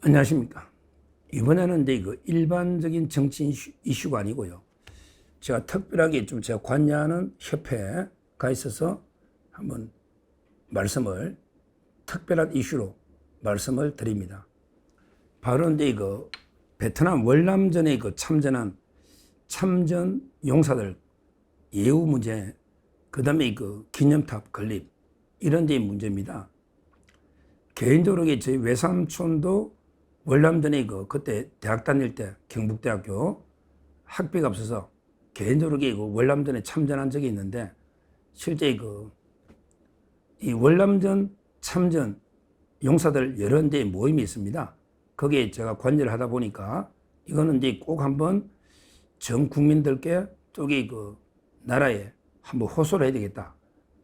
안녕하십니까. 이번에는 이제 이거 일반적인 정치 이슈, 이슈 가 아니고요. 제가 특별하게 좀 제가 관여하는 협회가 있어서 한번 말씀을 특별한 이슈로 말씀을 드립니다. 바로 이제 이거 베트남 월남전에 그 참전한 참전 용사들 예우 문제, 그 다음에 그 기념탑 건립 이런 데 문제입니다. 개인적으로 저희 외삼촌도 월남전에 그 그때 대학 다닐 때 경북대학교 학비가 없어서 개인적으로 그 월남전에 참전한 적이 있는데 실제 그 이 월남전 참전 용사들 여러 데 모임이 있습니다. 거기에 제가 관여를 하다 보니까 이거는 이제 꼭 한번 전 국민들께 저기 그 나라에 한번 호소를 해야 되겠다.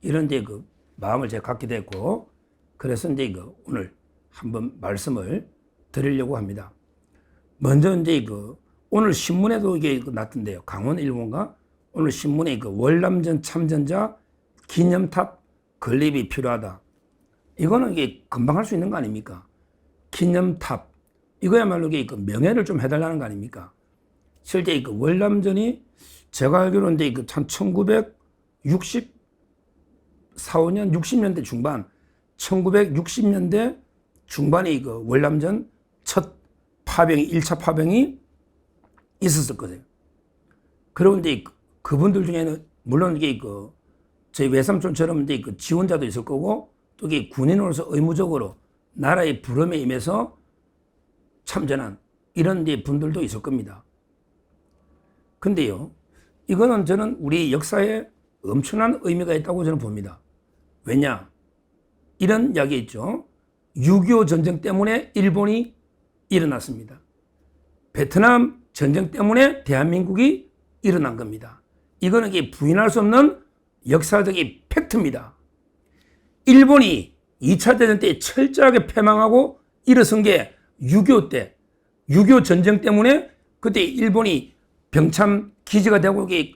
이런 이제 그 마음을 제가 갖게 됐고 그래서 이제 그 오늘 한번 말씀을 드리려고 합니다. 먼저 이제 그 오늘 신문에도 이게 그 났던데요. 강원 일본가 오늘 신문에 그 월남전 참전자 기념탑 건립이 필요하다. 이거는 이게 금방 할 수 있는 거 아닙니까? 기념탑 이거야말로 이게 그 명예를 좀 해달라는 거 아닙니까? 실제 그 월남전이 제가 알기로는 이제 그한 1964, 5년, 60년대 중반, 1960년대 중반에 그 월남전 첫 파병이 1차 파병이 있었었거든요. 그런데 그분들 중에는 물론 이게 그 저희 외삼촌처럼 이제 그 지원자도 있을 거고 또 이게 군인으로서 의무적으로 나라의 부름에 임해서 참전한 이런 분들도 있을 겁니다. 근데요, 이거는 저는 우리 역사에 엄청난 의미가 있다고 저는 봅니다. 왜냐? 이런 이야기 있죠. 6.25 전쟁 때문에 일본이 일어났습니다. 베트남 전쟁 때문에 대한민국이 일어난 겁니다. 이거는 부인할 수 없는 역사적인 팩트입니다. 일본이 2차 대전 때 철저하게 패망하고 일어선 게 6.25 때, 6.25 전쟁 때문에 그때 일본이 병참 기지가 되고 이게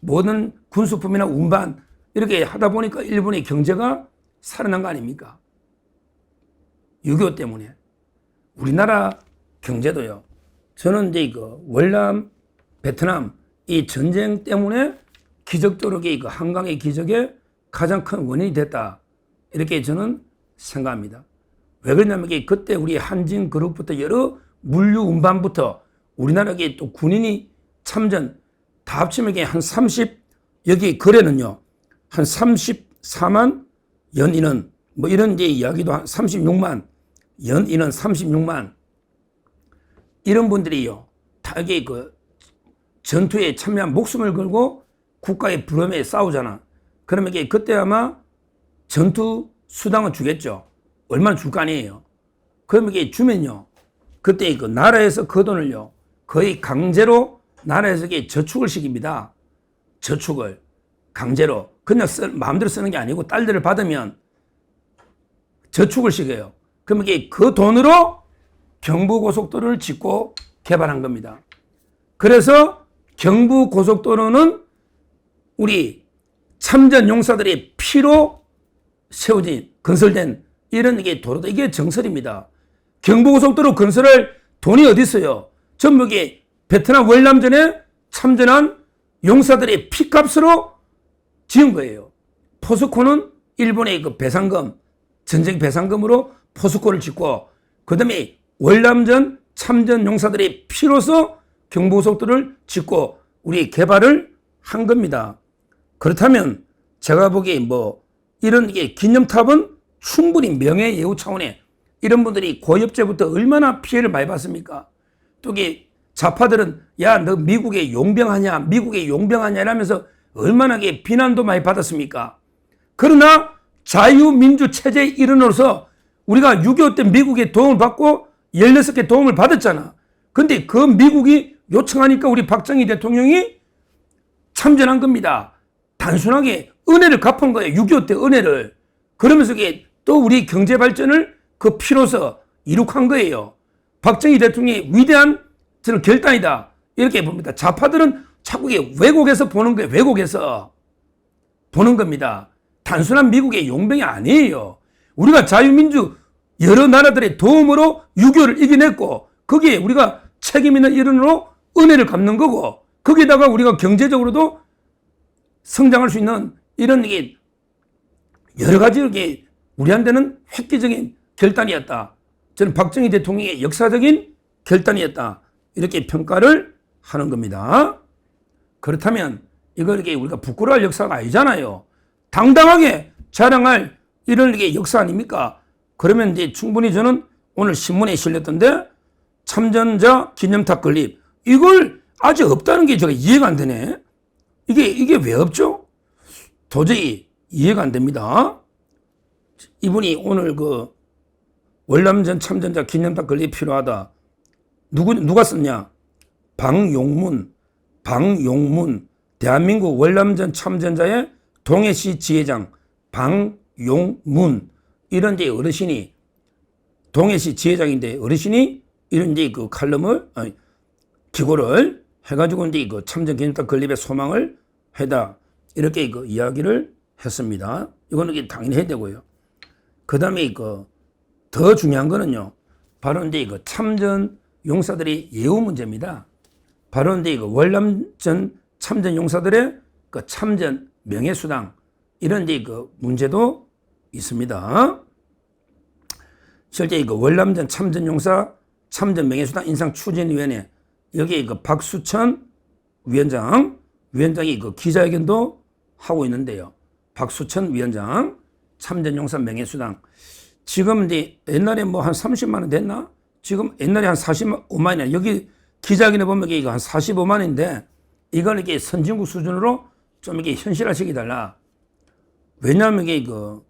모든 군수품이나 운반 이렇게 하다 보니까 일본의 경제가 살아난 거 아닙니까? 6.25 때문에. 우리나라 경제도요. 저는 이제 그 월남, 베트남 이 전쟁 때문에 기적적으로 그 한강의 기적에 가장 큰 원인이 됐다. 이렇게 저는 생각합니다. 왜 그러냐면 그때 우리 한진 그룹부터 여러 물류 운반부터 우리나라에 또 군인이 참전 다 합치면 한 30, 여기 거래는요, 한 34만 연인은 뭐 이런 이제 이야기도 한 36만 연인은 36만 이런 분들이요 다 이게 그 전투에 참여한 목숨을 걸고 국가의 부름에 싸우잖아. 그러면 이게 그때 아마 전투 수당을 주겠죠. 얼마나 줄 거 아니에요. 그러면 이게 주면요. 그때 그 나라에서 그 돈을요. 거의 강제로 나라에서 이게 저축을 시킵니다. 저축을 강제로 그냥 쓰, 마음대로 쓰는 게 아니고 딸들을 받으면 저축을 시켜요. 그러면 이게 그 돈으로 경부고속도로를 짓고 개발한 겁니다. 그래서 경부고속도로는 우리 참전 용사들의 피로 세워진 건설된 이런 이게 도로도 이게 정설입니다. 경부고속도로 건설할 돈이 어디 있어요? 전부 이 베트남 월남전에 참전한 용사들의 피값으로 지은 거예요. 포스코는 일본의 그 배상금, 전쟁 배상금으로 포스코를 짓고, 그 다음에 월남전 참전 용사들의 피로서 경부고속도로를 짓고 우리 개발을 한 겁니다. 그렇다면 제가 보기에 뭐 이런 게 기념탑은 충분히 명예예우 차원에 이런 분들이 고엽제부터 얼마나 피해를 많이 받습니까? 또 이게 좌파들은 야 너 미국의 용병하냐 미국의 용병하냐 이러면서 얼마나 게 비난도 많이 받았습니까? 그러나 자유민주 체제에 일어나서 우리가 6.25 때 미국의 도움을 받고 16개 도움을 받았잖아. 근데 그 미국이 요청하니까 우리 박정희 대통령이 참전한 겁니다. 단순하게 은혜를 갚은 거예요. 6.25 때 은혜를. 그러면서 또 우리 경제 발전을 그 피로서 이룩한 거예요. 박정희 대통령의 위대한 저는 결단이다. 이렇게 봅니다. 좌파들은 자꾸 왜곡해서 보는 거예요. 왜곡해서 보는 겁니다. 단순한 미국의 용병이 아니에요. 우리가 자유민주 여러 나라들의 도움으로 6.25를 이겨냈고 거기에 우리가 책임 있는 일원으로 은혜를 갚는 거고 거기다가 우리가 경제적으로도 성장할 수 있는 이런 이게 여러 가지 이게 우리한테는 획기적인 결단이었다. 저는 박정희 대통령의 역사적인 결단이었다. 이렇게 평가를 하는 겁니다. 그렇다면 이거 이렇게 우리가 부끄러워할 역사가 아니잖아요. 당당하게 자랑할 이런 게 역사 아닙니까? 그러면 이제 충분히 저는 오늘 신문에 실렸던데 참전자 기념탑 건립 이걸 아직 없다는 게 제가 이해가 안 되네. 이게 이게 왜 없죠? 도저히 이해가 안 됩니다. 이분이 오늘 그 월남전 참전자 기념탑 건립 필요하다. 누구 누가 썼냐? 방용문, 방용문, 대한민국 월남전 참전자의 동해시 지회장 방 용문 이런 데 어르신이 동해시 지회장인데 어르신이 이런 데 그 칼럼을 아니, 기고를 해가지고 이제 그 참전 기념탑 건립의 소망을 해다 이렇게 그 이야기를 했습니다. 이거는 당연히 해야 되고요. 그 다음에 그 더 중요한 거는요. 바로 이제 그 참전 용사들의 예우 문제입니다. 바로 이제 그 월남전 참전 용사들의 그 참전 명예수당 이런 이제 그 문제도 있습니다. 실제 그 월남전 참전 용사 참전 명예수당 인상 추진위원회 여기에 그 박수천 위원장 위원장이 그 기자회견도 하고 있는데요. 박수천 위원장 참전 용사 명예수당 지금 이제 옛날에 뭐 한 30만 원 됐나? 지금 옛날에 한 45만 원이야. 여기 기자회견에 보면 이게 한 45만 원인데 이걸 이렇게 선진국 수준으로 좀 이렇게 현실화시켜 달라. 왜냐하면 이게 그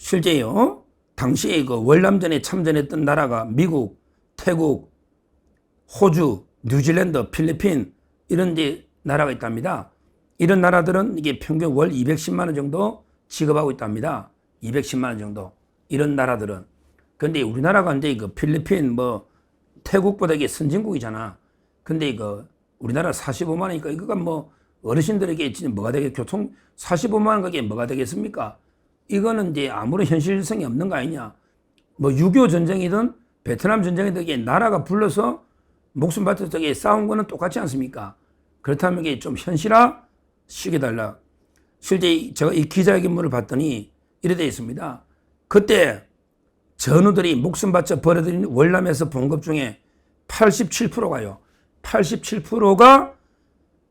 실제요. 당시에 그 월남전에 참전했던 나라가 미국, 태국, 호주, 뉴질랜드, 필리핀 이런 데 나라가 있답니다. 이런 나라들은 이게 평균 월 210만 원 정도 지급하고 있답니다. 210만 원 정도. 이런 나라들은. 근데 우리나라가 이제 그 필리핀 뭐 태국보다 이게 선진국이잖아. 근데 이거 우리나라 45만 원이니까 이거가 뭐 어르신들에게 뭐가 되겠 교통 45만 원 그게 뭐가 되겠습니까? 이거는 이제 아무런 현실성이 없는 거 아니냐. 뭐6.25 전쟁이든 베트남 전쟁이든 이게 나라가 불러서 목숨 바쳐서 싸운 거는 똑같지 않습니까? 그렇다면 이게 좀 현실화 시켜달라. 실제 제가 이 기자회견문을 봤더니 이래 되어 있습니다. 그때 전우들이 목숨 바쳐 벌어들인 월남에서 본것 중에 87%가요. 87%가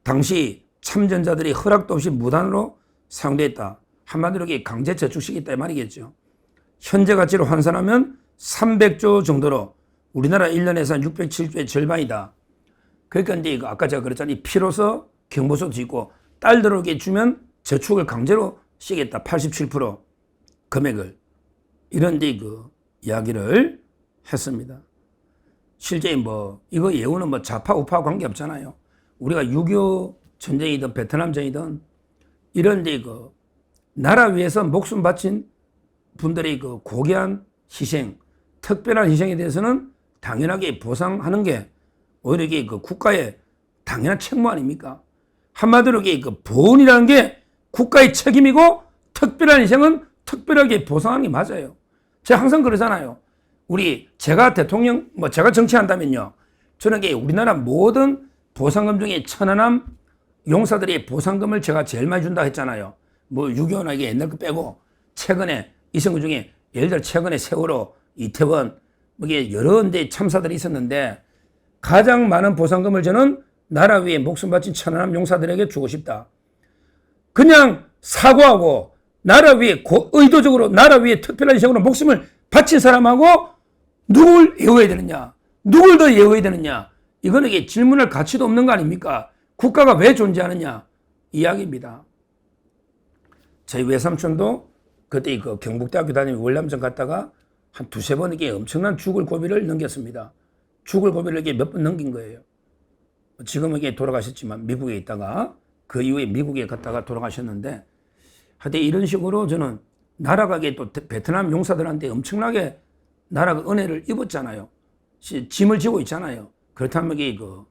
당시 참전자들이 허락도 없이 무단으로 사용됐다. 한마디로 이게 강제 저축시켰다 이 말이겠죠. 현재 가치로 환산하면 300조 정도로 우리나라 1년에서 한 607조의 절반이다. 그러니까 이제 아까 제가 그랬잖아요. 피로서 경보소도 있고 딸들에게 주면 저축을 강제로 시겠다. 87% 금액을. 이런 이제 그 이야기를 했습니다. 실제 뭐 이거 예우는 뭐 좌파 우파 관계 없잖아요. 우리가 6.25 전쟁이든 베트남전이든 이런 데그 나라 위해서 목숨 바친 분들의 그 고귀한 희생, 특별한 희생에 대해서는 당연하게 보상하는 게 오히려 그 국가의 당연한 책무 아닙니까? 한마디로 그 보훈이라는 게 국가의 책임이고 특별한 희생은 특별하게 보상하는 게 맞아요. 제가 항상 그러잖아요. 우리 제가 대통령 뭐 제가 정치한다면요. 저는 게 우리나라 모든 보상금 중에 천안함 용사들이 보상금을 제가 제일 많이 준다 했잖아요. 뭐 6.25나 이게 옛날 거 빼고 최근에 이선거 중에 예를 들어 최근에 세월호, 이태원 뭐 이게 여러 데 참사들이 있었는데 가장 많은 보상금을 저는 나라 위에 목숨 바친 천안함 용사들에게 주고 싶다. 그냥 사과하고 나라 위에 의도적으로 나라 위에 특별한 희생으로 목숨을 바친 사람하고 누굴 예우해야 되느냐? 누굴 더 예우해야 되느냐? 이거는 이게 질문할 가치도 없는 거 아닙니까? 국가가 왜 존재하느냐? 이야기입니다. 저희 외삼촌도 그때 그 경북대학교 다니면 월남전 갔다가 한 두세 번 이게 엄청난 죽을 고비를 넘겼습니다. 죽을 고비를 이게 몇 번 넘긴 거예요. 지금은 이게 돌아가셨지만 미국에 있다가 그 이후에 미국에 갔다가 돌아가셨는데 하여튼 이런 식으로 저는 나라가 이게 또 베트남 용사들한테 엄청나게 나라가 은혜를 입었잖아요. 짐을 지고 있잖아요. 그렇다면 이게 그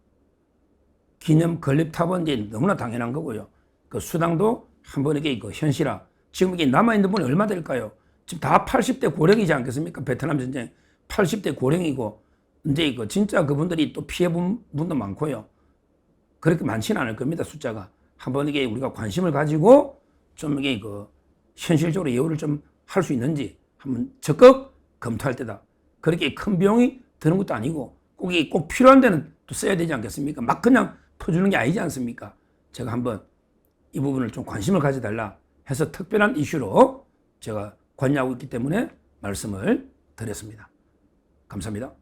기념 건립탑은 이제 너무나 당연한 거고요. 그 수당도 한 번에 그 현실화. 지금 이게 남아있는 분이 얼마 될까요? 지금 다 80대 고령이지 않겠습니까? 베트남 전쟁 80대 고령이고 이제 이거 진짜 그분들이 또 피해 본 분도 많고요. 그렇게 많지는 않을 겁니다. 숫자가 한 번 이게 우리가 관심을 가지고 좀 이게 그 현실적으로 예우를 좀 할 수 있는지 한번 적극 검토할 때다. 그렇게 큰 비용이 드는 것도 아니고 꼭 이게 꼭 필요한 데는 또 써야 되지 않겠습니까? 막 그냥 퍼주는 게 아니지 않습니까? 제가 한번 이 부분을 좀 관심을 가져달라 해서 특별한 이슈로 제가 관여하고 있기 때문에 말씀을 드렸습니다. 감사합니다.